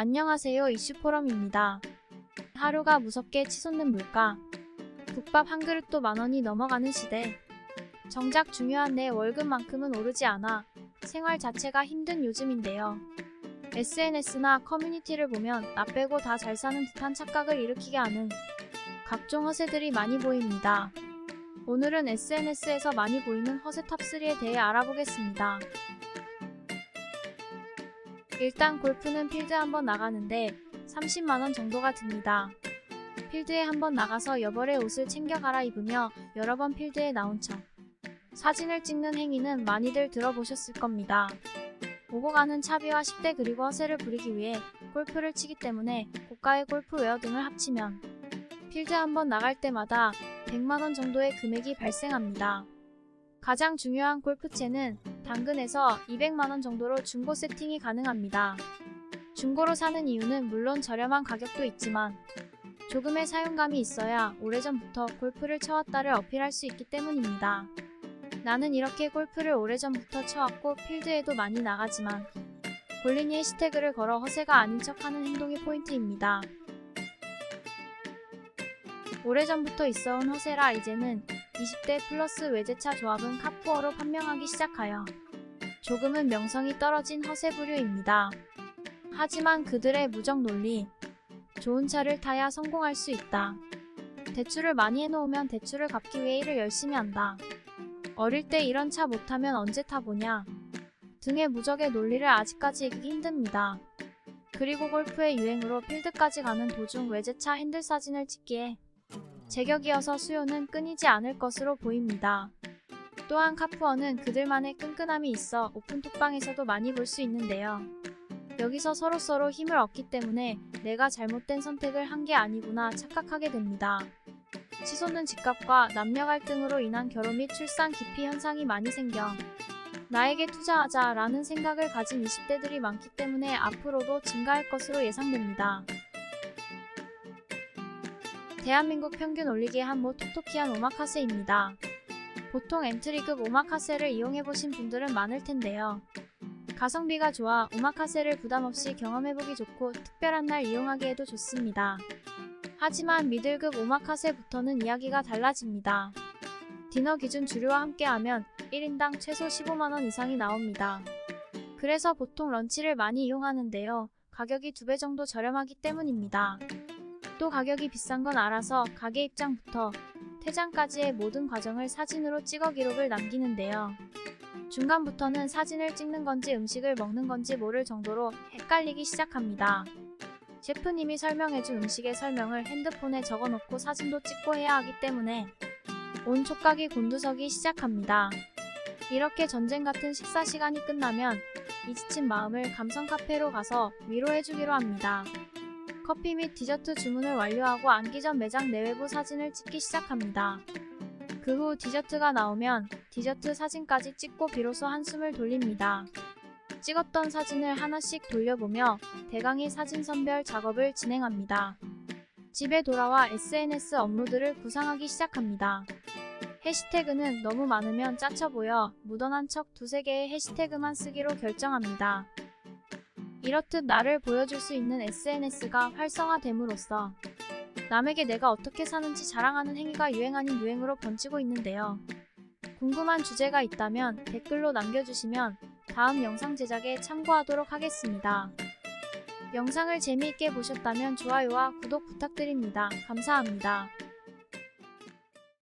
안녕하세요 이슈포럼입니다. 하루가 무섭게 치솟는 물가. 국밥 한 그릇도 만 원이 넘어가는 시대. 정작 중요한 내 월급만큼은 오르지 않아 생활 자체가 힘든 요즘인데요. SNS나 커뮤니티를 보면 나 빼고 다 잘 사는 듯한 착각을 일으키게 하는 각종 허세들이 많이 보입니다. 오늘은 SNS에서 많이 보이는 허세 탑3에 대해 알아보겠습니다. 일단 골프는 필드 한번 나가는데 30만원 정도가 듭니다. 필드에 한번 나가서 여벌의 옷을 챙겨 갈아입으며 여러 번 필드에 나온 척. 사진을 찍는 행위는 많이들 들어보셨을 겁니다. 오고 가는 차비와 10대 그리고 허세를 부리기 위해 골프를 치기 때문에 고가의 골프웨어 등을 합치면 필드 한번 나갈 때마다 100만원 정도의 금액이 발생합니다. 가장 중요한 골프채는 당근에서 200만원 정도로 중고 세팅이 가능합니다. 중고로 사는 이유는 물론 저렴한 가격도 있지만 조금의 사용감이 있어야 오래전부터 골프를 쳐왔다를 어필할 수 있기 때문입니다. 나는 이렇게 골프를 오래전부터 쳐왔고 필드에도 많이 나가지만 골린이 해시태그를 걸어 허세가 아닌 척하는 행동이 포인트입니다. 오래전부터 있어온 허세라 이제는 20대 플러스 외제차 조합은 카푸어로 판명하기 시작하여 조금은 명성이 떨어진 허세 부류입니다. 하지만 그들의 무적 논리, 좋은 차를 타야 성공할 수 있다. 대출을 많이 해놓으면 대출을 갚기 위해 일을 열심히 한다. 어릴 때 이런 차 못 타면 언제 타보냐? 등의 무적의 논리를 아직까지 이기기 힘듭니다. 그리고 골프의 유행으로 필드까지 가는 도중 외제차 핸들 사진을 찍기에 제격이어서 수요는 끊이지 않을 것으로 보입니다. 또한 카푸어는 그들만의 끈끈함이 있어 오픈 톡방에서도 많이 볼 수 있는데요. 여기서 서로서로 힘을 얻기 때문에 내가 잘못된 선택을 한 게 아니구나 착각하게 됩니다. 치솟는 집값과 남녀 갈등으로 인한 결혼 및 출산 기피 현상이 많이 생겨 나에게 투자하자 라는 생각을 가진 20대들이 많기 때문에 앞으로도 증가할 것으로 예상됩니다. 대한민국 평균 올리기의 한모 톡톡히한 오마카세입니다. 보통 엔트리급 오마카세를 이용해보신 분들은 많을 텐데요. 가성비가 좋아 오마카세를 부담없이 경험해보기 좋고 특별한 날 이용하기에도 좋습니다. 하지만 미들급 오마카세부터는 이야기가 달라집니다. 디너 기준 주류와 함께하면 1인당 최소 15만원 이상이 나옵니다. 그래서 보통 런치를 많이 이용하는데요. 가격이 두 배 정도 저렴하기 때문입니다. 또 가격이 비싼 건 알아서 가게 입장부터 퇴장까지의 모든 과정을 사진으로 찍어 기록을 남기는데요. 중간부터는 사진을 찍는 건지 음식을 먹는 건지 모를 정도로 헷갈리기 시작합니다. 셰프님이 설명해준 음식의 설명을 핸드폰에 적어놓고 사진도 찍고 해야 하기 때문에 온 촉각이 곤두서기 시작합니다. 이렇게 전쟁 같은 식사 시간이 끝나면 이 지친 마음을 감성 카페로 가서 위로해주기로 합니다. 커피 및 디저트 주문을 완료하고 앉기 전 매장 내외부 사진을 찍기 시작합니다. 그 후 디저트가 나오면 디저트 사진까지 찍고 비로소 한숨을 돌립니다. 찍었던 사진을 하나씩 돌려보며 대강의 사진 선별 작업을 진행합니다. 집에 돌아와 SNS 업로드를 구상하기 시작합니다. 해시태그는 너무 많으면 짜쳐 보여 묻어난 척 두세 개의 해시태그만 쓰기로 결정합니다. 이렇듯 나를 보여줄 수 있는 SNS가 활성화됨으로써 남에게 내가 어떻게 사는지 자랑하는 행위가 유행 아닌 유행으로 번지고 있는데요. 궁금한 주제가 있다면 댓글로 남겨주시면 다음 영상 제작에 참고하도록 하겠습니다. 영상을 재미있게 보셨다면 좋아요와 구독 부탁드립니다. 감사합니다.